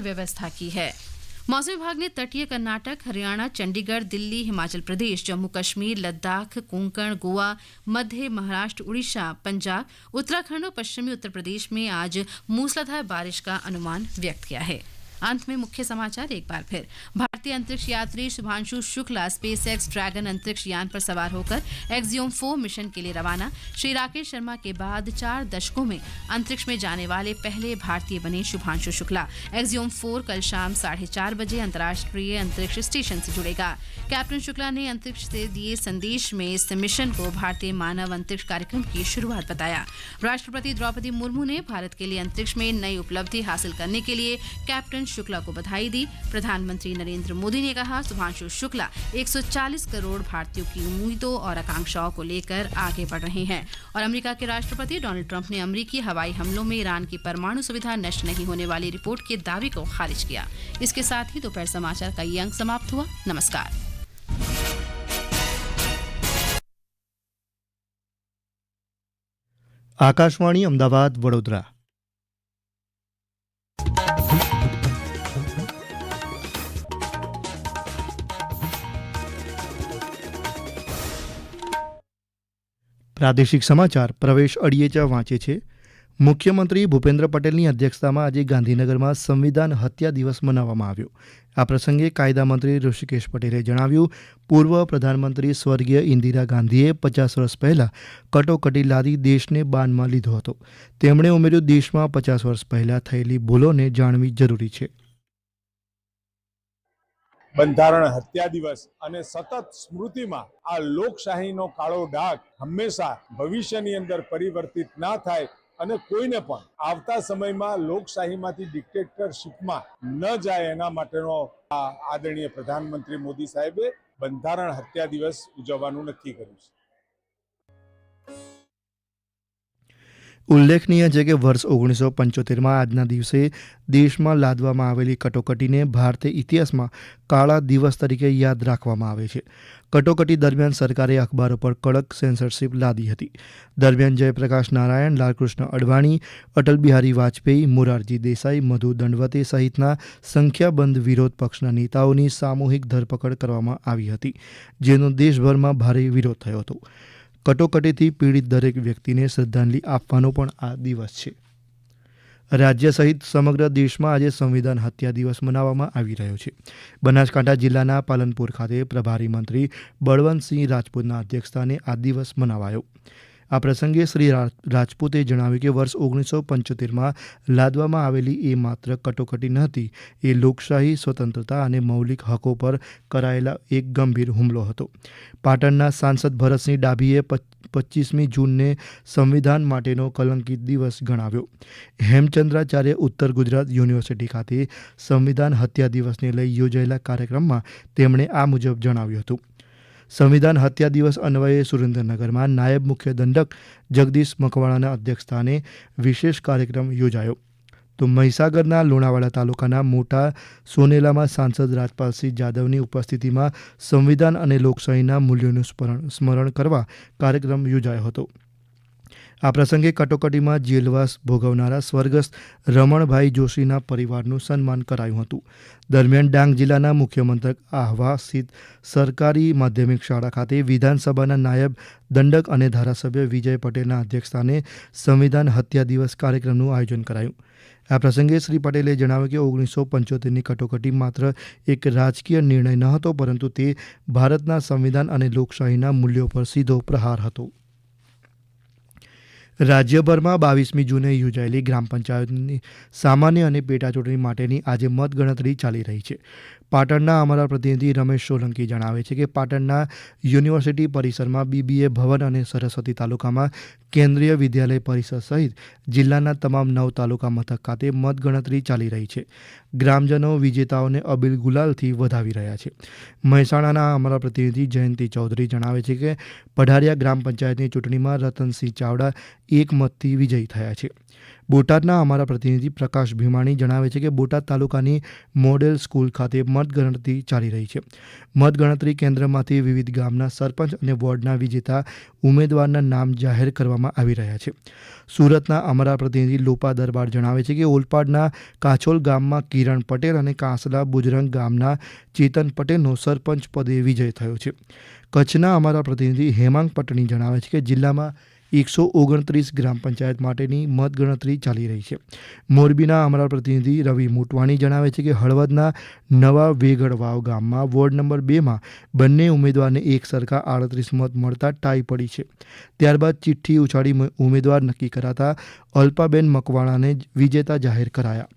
व्यवस्था की है। मौसम विभाग ने तटीय कर्नाटक, हरियाणा, चंडीगढ़, दिल्ली, हिमाचल प्रदेश, जम्मू कश्मीर, लद्दाख, कोंकण, गोवा, मध्य महाराष्ट्र, उड़ीसा, पंजाब, उत्तराखंड और पश्चिमी उत्तर प्रदेश में आज मूसलाधार बारिश का अनुमान व्यक्त किया है। अंत में मुख्य समाचार एक बार फिर। भारतीय अंतरिक्ष यात्री Shubhanshu Shukla SpaceX Dragon अंतरिक्ष यान पर सवार होकर एक्सियोम फोर मिशन के लिए रवाना। श्री राकेश शर्मा के बाद चार दशकों में अंतरिक्ष में जाने वाले पहले भारतीय बने शुभांशु शुक्ला। एक्सियोम फोर कल शाम साढ़े चार बजे अंतर्राष्ट्रीय अंतरिक्ष स्टेशन से जुड़ेगा। कैप्टन शुक्ला ने अंतरिक्ष से दिए संदेश में इस मिशन को भारतीय मानव अंतरिक्ष कार्यक्रम की शुरुआत बताया। राष्ट्रपति द्रौपदी मुर्मू ने भारत के लिए अंतरिक्ष में नई उपलब्धि हासिल करने के लिए कैप्टन शुक्ला को बधाई दी प्रधानमंत्री नरेंद्र मोदी ने कहा सुभांशु शुक्ला 140 करोड़ भारतीयों की उम्मीदों और आकांक्षाओं को लेकर आगे बढ़ रहे हैं और अमेरिका के राष्ट्रपति डोनाल्ड ट्रंप ने अमेरिकी हवाई हमलों में ईरान की परमाणु सुविधा नष्ट नहीं होने वाली रिपोर्ट के दावे को खारिज किया इसके साथ ही दोपहर समाचार का ये अंक समाप्त हुआ नमस्कार આકાશવાણી અમદાવાદ વડોદરા પ્રાદેશિક સમાચાર પ્રવેશ અડિયેચા વાંચે છે. મુખ્યમંત્રી ભૂપેન્દ્ર પટેલની અધ્યક્ષતામાં આજે ગાંધીનગરમાં સંવિધાન હત્યા દિવસ મનાવવામાં આવ્યો. આ પ્રસંગે કાયદા મંત્રી ઋષિકેશ પટેલે જણાવ્યું, પૂર્વ પ્રધાનમંત્રી સ્વર્ગીય ઇન્દિરા ગાંધીએ પચાસ વર્ષ પહેલાં કટોકટી લાદી દેશને બાનમાં લીધો હતો. તેમણે ઉમેર્યું, દેશમાં પચાસ વર્ષ પહેલાં થયેલી ભૂલોને જાણવી જરૂરી છે. બંધારણ હત્યા દિવસ અને સતત સ્મૃતિમાં આ લોકશાહીનો કાળો ડાઘ હંમેશા ભવિષ્યની અંદર પરિવર્તિત ના થાય અને કોઈને પણ આવતા સમયમાં લોકશાહીમાંથી ડિક્ટેટરશીપમાં ન જાય એના માટેનો આ આદરણીય પ્રધાનમંત્રી મોદી સાહેબે બંધારણ હત્યા દિવસ ઉજવવાનું નક્કી કર્યું છે. ઉલ્લેખનીય છે કે વર્ષ ઓગણીસો પંચોતેરમાં આજના દિવસે દેશમાં લાદવામાં આવેલી કટોકટીને ભારતીય ઇતિહાસમાં કાળા દિવસ તરીકે યાદ રાખવામાં આવે છે. કટોકટી દરમિયાન સરકારે અખબારો પર કડક સેન્સરશિપ લાદી હતી. દરમિયાન જયપ્રકાશ નારાયણ, લાલકૃષ્ણ અડવાણી અટલ બિહારી વાજપેયી, મોરારજી દેસાઈ, મધુ દંડવતે સહિતના સંખ્યાબંધ વિરોધ પક્ષના નેતાઓની સામૂહિક ધરપકડ કરવામાં આવી હતી, જેનો દેશભરમાં ભારે વિરોધ થયો હતો. કટોકટીથી પીડિત દરેક વ્યક્તિને શ્રદ્ધાંજલિ આપવાનો પણ આ દિવસ છે. રાજ્ય સહિત સમગ્ર દેશમાં આજે સંવિધાન હત્યા દિવસ મનાવવામાં આવી રહ્યો છે. બનાસકાંઠા જિલ્લાના પાલનપુર ખાતે પ્રભારી મંત્રી બળવંતસિંહ રાજપૂતના અધ્યક્ષસ્થાને આ દિવસ મનાવાયો. આ પ્રસંગે શ્રી રાજપૂતે જણાવ્યું કે વર્ષ ઓગણીસો પંચોતેરમાં લાદવામાં આવેલી એ માત્ર કટોકટી નહોતી, એ લોકશાહી સ્વતંત્રતા અને મૌલિક હકો પર કરાયેલા એક ગંભીર હુમલો હતો. પાટણના સાંસદ ભરતસિંહ ડાભીએ પચીસમી જૂનને સંવિધાન માટેનો કલંકિત દિવસ ગણાવ્યો. હેમચંદ્રાચાર્ય ઉત્તર ગુજરાત યુનિવર્સિટી ખાતે સંવિધાન હત્યા દિવસને લઈ યોજાયેલા કાર્યક્રમમાં તેમણે આ મુજબ જણાવ્યું હતું. સંવિધાન હત્યા દિવસ અન્વયે સુરેન્દ્રનગરમાં નાયબ મુખ્ય દંડક જગદીશ મકવાણાના અધ્યક્ષસ્થાને વિશેષ કાર્યક્રમ યોજાયો. તો મહીસાગરના લુણાવાડા તાલુકાના મોટા સોનેલામાં સાંસદ રાજપાલસિંહ જાદવની ઉપસ્થિતિમાં સંવિધાન અને લોકશાહીના મૂલ્યોનું સ્મરણ કરવા કાર્યક્રમ યોજાયો હતો. આ પ્રસંગે કટોકટીમાં જેલવાસ ભોગવનારા સ્વર્ગસ્થ રમણભાઈ જોશીના પરિવારનું સન્માન કરાયું હતું. દરમિયાન ડાંગ જિલ્લાના મુખ્ય મથક આહવા સ્થિત સરકારી માધ્યમિક શાળા ખાતે વિધાનસભાના નાયબ દંડક અને ધારાસભ્ય વિજય પટેલના અધ્યક્ષસ્થાને સંવિધાન હત્યા દિવસ કાર્યક્રમનું આયોજન કરાયું. આ પ્રસંગે શ્રી પટેલે જણાવ્યું કે ઓગણીસો પંચોતેરની કટોકટી માત્ર એક રાજકીય નિર્ણય ન હતો પરંતુ તે ભારતના સંવિધાન અને લોકશાહીના મૂલ્યો પર સીધો પ્રહાર હતો. રાજ્યભરમાં બાવીસમી જૂને યોજાયેલી ગ્રામ પંચાયતની સામાન્ય અને પેટા ચૂંટણી માટેની આજે મતગણતરી ચાલી રહી છે. પાટણના અમારા પ્રતિનિધિ રમેશ સોલંકી જણાવે છે કે પાટણના યુનિવર્સિટી પરિસરમાં બીબીએ ભવન અને સરસ્વતી તાલુકામાં કેન્દ્રીય વિદ્યાલય પરિસર સહિત જિલ્લાના તમામ નવ તાલુકા મથક ખાતે મતગણતરી ચાલી રહી છે. ગ્રામજનો વિજેતાઓને અબીલ ગુલાલથી વધાવી રહ્યા છે. મહેસાણાના અમારા પ્રતિનિધિ જયંતિ ચૌધરી જણાવે છે કે પઢારિયા ગ્રામ પંચાયતની ચૂંટણીમાં રતનસિંહ ચાવડા એક મતથી વિજયી થયા છે. બોટાદના અમારા પ્રતિનિધિ પ્રકાશ ભીમાણી જણાવે છે કે બોટાદ તાલુકાની મોડેલ સ્કૂલ ખાતે મતગણતરી ચાલી રહી છે. મતગણતરી કેન્દ્રમાંથી વિવિધ ગામના સરપંચ અને વોર્ડના વિજેતા ઉમેદવારના નામ જાહેર કરવામાં આવી રહ્યા છે. સુરતના અમારા પ્રતિનિધિ લોપા દરબાર જણાવે છે કે ઓલપાડના કાછોલ ગામમાં કિરણ પટેલ અને કાંસલા બુજરંગ ગામના ચેતન પટેલનો સરપંચ પદે વિજય થયો છે. કચ્છના અમારા પ્રતિનિધિ હેમાંગ પટણી જણાવે છે કે જિલ્લામાં એકસો ઓગણત્રીસ ગ્રામ પંચાયત માટેની મતગણતરી ચાલી રહી છે. મોરબીના અમારા પ્રતિનિધિ રવિ મોટવાણી જણાવે છે કે હળવદના નવા વેગડવાવ ગામમાં વોર્ડ નંબર બેમાં બંને ઉમેદવારને એક સરખા આડત્રીસ મત મળતા ટાઈ પડી છે. ત્યારબાદ ચિઠ્ઠી ઉછાળી ઉમેદવાર નક્કી કરાતા અલ્પાબેન મકવાણાને વિજેતા જાહેર કરાયા.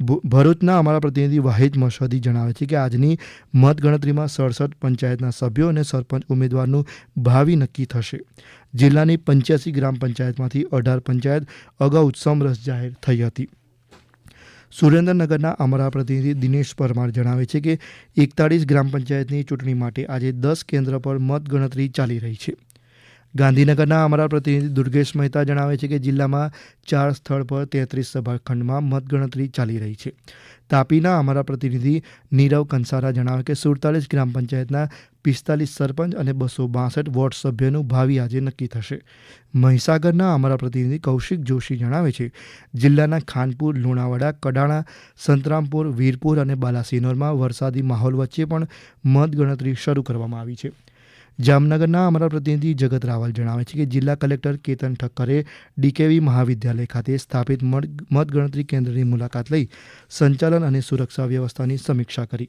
ભરૂચના અમારા પ્રતિનિધિ વાહિદ મશહદી જણાવે છે કે આજની મતગણતરીમાં સડસઠ પંચાયતના સભ્યો અને સરપંચ ઉમેદવારનું ભાવિ નક્કી થશે. જિલ્લાની પંચ્યાસી ગ્રામ પંચાયતમાંથી અઢાર પંચાયત અગાઉ સમરસ જાહેર થઈ હતી. સુરેન્દ્રનગરના અમારા પ્રતિનિધિ દિનેશ પરમાર જણાવે છે કે એકતાળીસ ગ્રામ પંચાયતની ચૂંટણી માટે આજે દસ કેન્દ્ર પર મતગણતરી ચાલી રહી છે. ગાંધીનગરના અમારા પ્રતિનિધિ દુર્ગેશ મહેતા જણાવે છે કે જિલ્લામાં ચાર સ્થળ પર તેત્રીસ સભાખંડમાં મતગણતરી ચાલી રહી છે. તાપીના અમારા પ્રતિનિધિ નીરવ કંસારા જણાવે કે સુડતાલીસ ગ્રામ પંચાયતના પિસ્તાલીસ સરપંચ અને બસો બાસઠ વોર્ડ સભ્યનું ભાવિ આજે નક્કી થશે. મહીસાગરના અમારા પ્રતિનિધિ કૌશિક જોશી જણાવે છે, જિલ્લાના ખાનપુર, લુણાવાડા, કડાણા, સંતરામપુર, વીરપુર અને બાલાસિનોરમાં વરસાદી માહોલ વચ્ચે પણ મતગણતરી શરૂ કરવામાં આવી છે. જામનગરના અમારા પ્રતિનિધિ જગત રાવલ જણાવે છે કે જિલ્લા કલેક્ટર કેતન ઠક્કરે ડીકેવી મહાવિદ્યાલય ખાતે સ્થાપિત મત- મતગણતરી કેન્દ્રની મુલાકાત લઈ સંચાલન અને સુરક્ષા વ્યવસ્થાની સમીક્ષા કરી.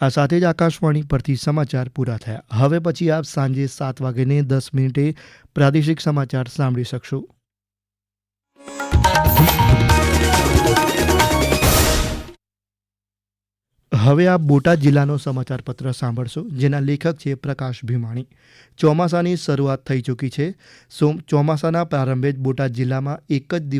આ સાથે જ આકાશવાણી પરથી સમાચાર પૂરા થયા. હવે પછી આપ સાંજે સાત વાગ્યે દસ મિનિટે પ્રાદેશિક સમાચાર સાંભળી શકશો. હવે આપ બોટાદ જિલ્લાનો સમાચાર પત્ર સાંભળશો, જેના લેખક છે પ્રકાશ ભીમાણી. ચોમાસાની શરૂઆત થઈ ચૂકી છે. સોમ ચોમાસાના પ્રારંભે જ બોટાદ જિલ્લામાં એક જ દિવસ